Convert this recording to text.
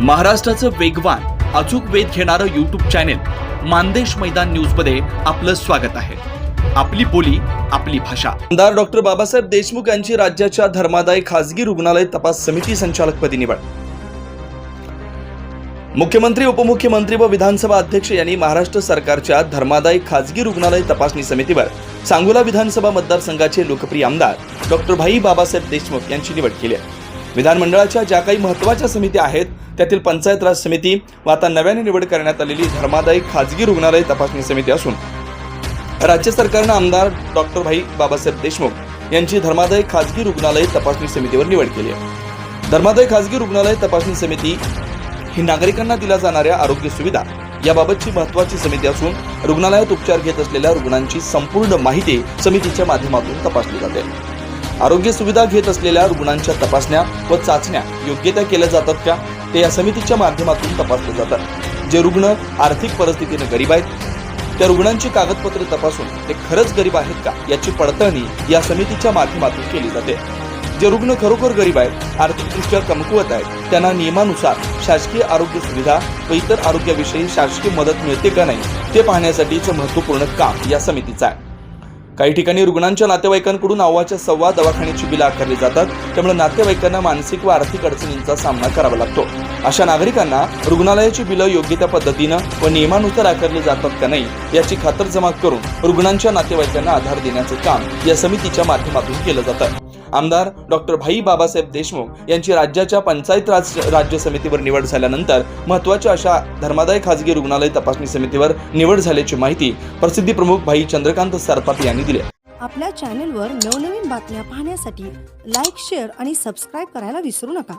महाराष्ट्राचं वेगवान अचूक वेध घेणारं युट्यूब चॅनेल मानदेश मैदान न्यूजमध्ये आपलं स्वागत आहे. आपली बोली आपली भाषा. आमदार डॉक्टर बाबासाहेब देशमुख यांची राज्याच्या धर्मादाय खासगी रुग्णालय तपास समिती संचालकपदी निवड. मुख्यमंत्री उपमुख्यमंत्री व विधानसभा अध्यक्ष यांनी महाराष्ट्र सरकारच्या धर्मादाय खासगी रुग्णालय तपासणी समितीवर सांगोला विधानसभा मतदारसंघाचे लोकप्रिय आमदार डॉक्टर भाई बाबासाहेब देशमुख यांची निवड केली आहे. विधानमंडळाच्या ज्या काही महत्त्वाच्या समिती आहेत त्यातील पंचायत राज समिती व आता नव्याने निवड करण्यात आलेली धर्मादायी खाजगी रुग्णालय तपासणी समिती असून राज्य सरकारनं आमदार डॉक्टर भाई बाबासाहेब देशमुख यांची धर्मादाय खाजगी रुग्णालय तपासणी समितीवर निवड केली आहे. धर्मादाय खाजगी रुग्णालय तपासणी समिती ही नागरिकांना दिल्या जाणाऱ्या आरोग्य सुविधा याबाबतची महत्वाची समिती असून रुग्णालयात उपचार घेत असलेल्या रुग्णांची संपूर्ण माहिती समितीच्या माध्यमातून तपासली जाते. आरोग्य सुविधा घेत असलेल्या रुग्णांच्या तपासण्या व चाचण्या योग्य त्या केल्या जातात का ते या समितीच्या माध्यमातून तपासले जातात. जे रुग्ण आर्थिक परिस्थितीने गरीब आहेत त्या रुग्णांची कागदपत्रे तपासून ते खरंच गरीब आहेत का याची पडताळणी या समितीच्या माध्यमातून केली जाते. जे रुग्ण खरोखर गरीब आहेत आर्थिकदृष्ट्या कमकुवत आहेत त्यांना नियमानुसार शासकीय आरोग्य सुविधा व इतर आरोग्याविषयी शासकीय मदत मिळते का नाही ते पाहण्यासाठीचं महत्त्वपूर्ण काम या समितीचं आहे. काही ठिकाणी रुग्णांच्या नातेवाईकांकडून अव्वाच्या सव्वा दवाखान्याची बिलं आकारली जातात. त्यामुळे नातेवाईकांना मानसिक व आर्थिक अडचणींचा सामना करावा लागतो. अशा नागरिकांना रुग्णालयाची बिलं योग्य त्या पद्धतीनं व नियमानुसार आकारली जातात का नाही याची खातरजमा करून रुग्णांच्या नातेवाईकांना आधार देण्याचं काम या समितीच्या माध्यमातून केलं जातं. आमदार डॉक्टर भाई बाबासाहेब देशमुख यांची राज्याच्या पंचायत राज राज्य समितीवर निवड झाल्यानंतर महत्त्वाच्या अशा धर्मादाय खाजगी रुग्णालय तपासणी समितीवर निवड झाल्याची माहिती प्रसिद्धी प्रमुख भाई चंद्रकांत सरपात यांनी दिली. आपल्या चॅनेलवर नवनवीन बातम्या पाहण्यासाठी लाईक शेअर आणि सबस्क्राईब करायला विसरू नका.